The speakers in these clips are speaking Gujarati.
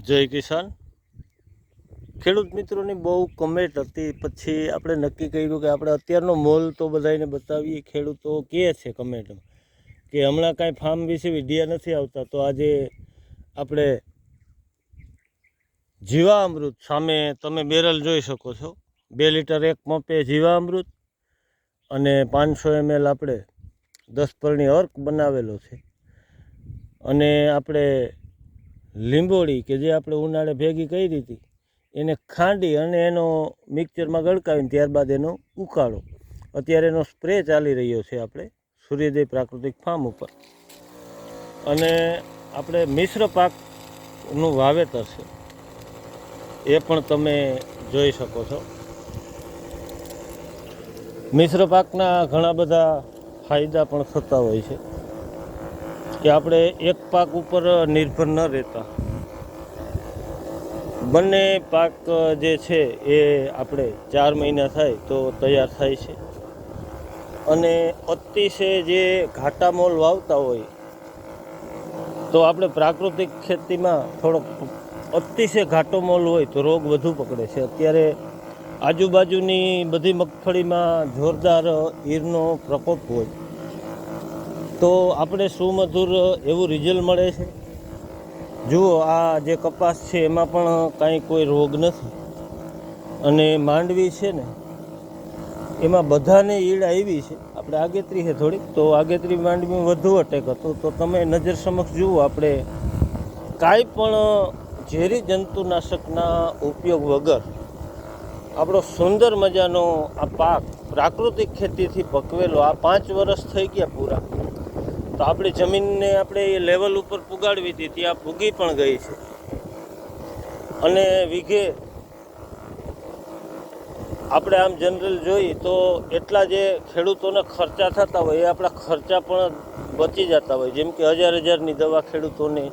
જય કિસાન. ખેડૂત મિત્રોની બહુ કમેન્ટ હતી. પછી આપણે નક્કી કર્યું કે આપણે અત્યારનો મોલ તો બધાને બતાવીએ. ખેડૂતો કહે છે કમેન્ટમાં કે હમણાં કાંઈ ફાર્મ વિશે વિડીયા નથી આવતા. તો આજે આપણે જીવામૃત સામે તમે બેરલ જોઈ શકો છો. બે લીટર એક મપે જીવામૃત અને પાંચસો એમએલ આપણે દસ પરણી અર્ક બનાવેલો છે. અને આપણે લીંબોળી કે જે આપણે ઉનાળે ભેગી કરી હતી એને ખાંડી અને એનો મિક્સરમાં ગળકાવીને ત્યારબાદ એનો ઉકાળો. અત્યારે એનો સ્પ્રે ચાલી રહ્યો છે આપણે સૂર્યોદય પ્રાકૃતિક ફાર્મ ઉપર. અને આપણે મિશ્ર પાકનું વાવેતર છે. એ પણ તમે જોઈ શકો છો. મિશ્ર પાકના ઘણા બધા ફાયદા પણ થતા હોય છે. કે આપણે એક પાક ઉપર નિર્ભર ન રહેતા. બંને પાક જે છે એ આપણે ચાર મહિના થાય તો તૈયાર થાય છે. અને અતિશય જે ઘાટા મોલ વાવતા હોય, તો આપણે પ્રાકૃતિક ખેતીમાં થોડોક અતિશય ઘાટો મોલ હોય તો રોગ વધુ પકડે છે. અત્યારે આજુબાજુની બધી મગફળીમાં જોરદાર ઈરનો પ્રકોપ હોય. તો આપણે સુમધુર એવું રિઝલ્ટ મળે છે? જુઓ, આ જે કપાસ છે, એમાં પણ કાંઈ કોઈ રોગ નથી. અને માંડવી છે ને, એમાં બધાને ઈડ આવી છે. આપણે આગેત્રી છે થોડીક, તો આગેત્રી માંડવી વધુ અટેક હતો. તો તમે નજર સમક્ષ જુઓ, આપણે કાંઈ પણ ઝેરી જંતુનાશકના ઉપયોગ વગર આપણો સુંદર મજાનો આ પાક પ્રાકૃતિક ખેતીથી પકવેલો. આ પાંચ વર્ષ થઈ ગયા પૂરા. તો આપણી જમીનને આપણે એ લેવલ ઉપર પુગાડવી હતી, ત્યાં ભૂગી પણ ગઈ છે. અને વીઘે આપણે આમ જનરલ જોઈએ તો એટલા જે ખેડૂતોને ખર્ચા થતા હોય, એ આપણા ખર્ચા પણ બચી જતા હોય. જેમ કે હજાર હજારની દવા ખેડૂતોને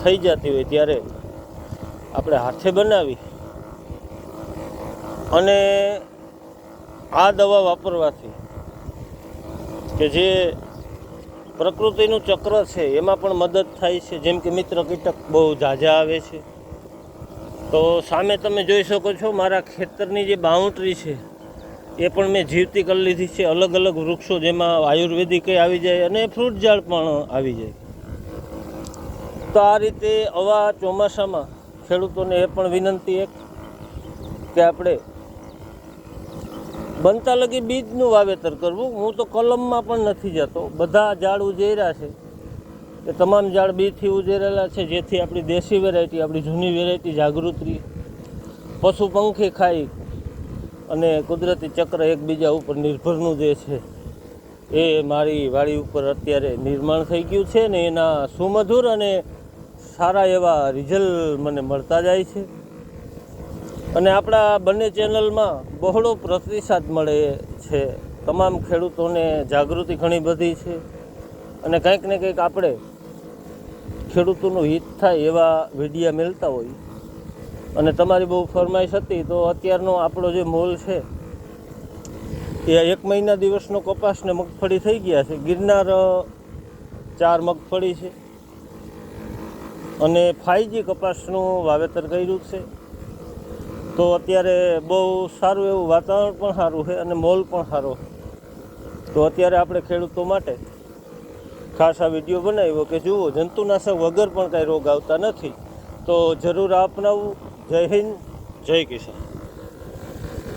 થઈ જતી હોય ત્યારે આપણે હાથે બનાવી. અને આ દવા વાપરવાથી કે જે પ્રકૃતિનું ચક્ર છે, એમાં પણ મદદ થાય છે. જેમ કે મિત્ર કીટક બહુ ઝાઝા આવે છે. તો સામે તમે જોઈ શકો છો, મારા ખેતરની જે બાઉન્ડ્રી છે, એ પણ મેં જીવતી કરી લીધી છે. અલગ અલગ વૃક્ષો જેમાં આયુર્વેદિક આવી જાય અને ફ્રૂટ ઝાડ પણ આવી જાય. તો આ રીતે આવા ચોમાસામાં ખેડૂતોને એ પણ વિનંતી એક કે આપણે બનતા લગી બીજનું વાવેતર કરવું. હું તો કલમમાં પણ નથી જતો. બધા ઝાડ ઉજેર્યા છે. એ તમામ ઝાડ બીથી ઉજેરેલા છે, જેથી આપણી દેશી વેરાયટી આપણી જૂની વેરાયટી જાગૃત રહી. પશુ પંખી ખાઈ અને કુદરતી ચક્ર એકબીજા ઉપર નિર્ભરનું જે છે, એ મારી વાડી ઉપર અત્યારે નિર્માણ થઈ ગયું છે ને એના સુમધુર અને સારા એવા રિઝલ્ટ મને મળતા જાય છે. અને આપણા બંને ચેનલમાં બહોળો પ્રતિસાદ મળે છે. તમામ ખેડૂતોને જાગૃતિ ઘણી બધી છે અને કંઈક ને કંઈક આપણે ખેડૂતોનું હિત થાય એવા વિડીયા મળતા હોય. અને તમારી બહુ ફરમાઈશ હતી તો અત્યારનો આપણો જે મોલ છે, એ એક મહિના દિવસનો કપાસ ને મગફળી થઈ ગયા છે. ગિરનાર ચાર મગફળી છે અને ફાઈજી કપાસનું વાવેતર કર્યું છે. તો અત્યારે બહુ સારું એવું વાતાવરણ પણ સારું છે અને મોલ પણ સારો તો અત્યારે આપણે ખેડૂતો માટે ખાસ આ વીડિયો બનાવ્યો કે જુઓ, જંતુનાશક વગર પણ કાંઈ રોગ આવતા નથી. તો જરૂર અપનાવવું જય હિન્દ, જય કિસાન.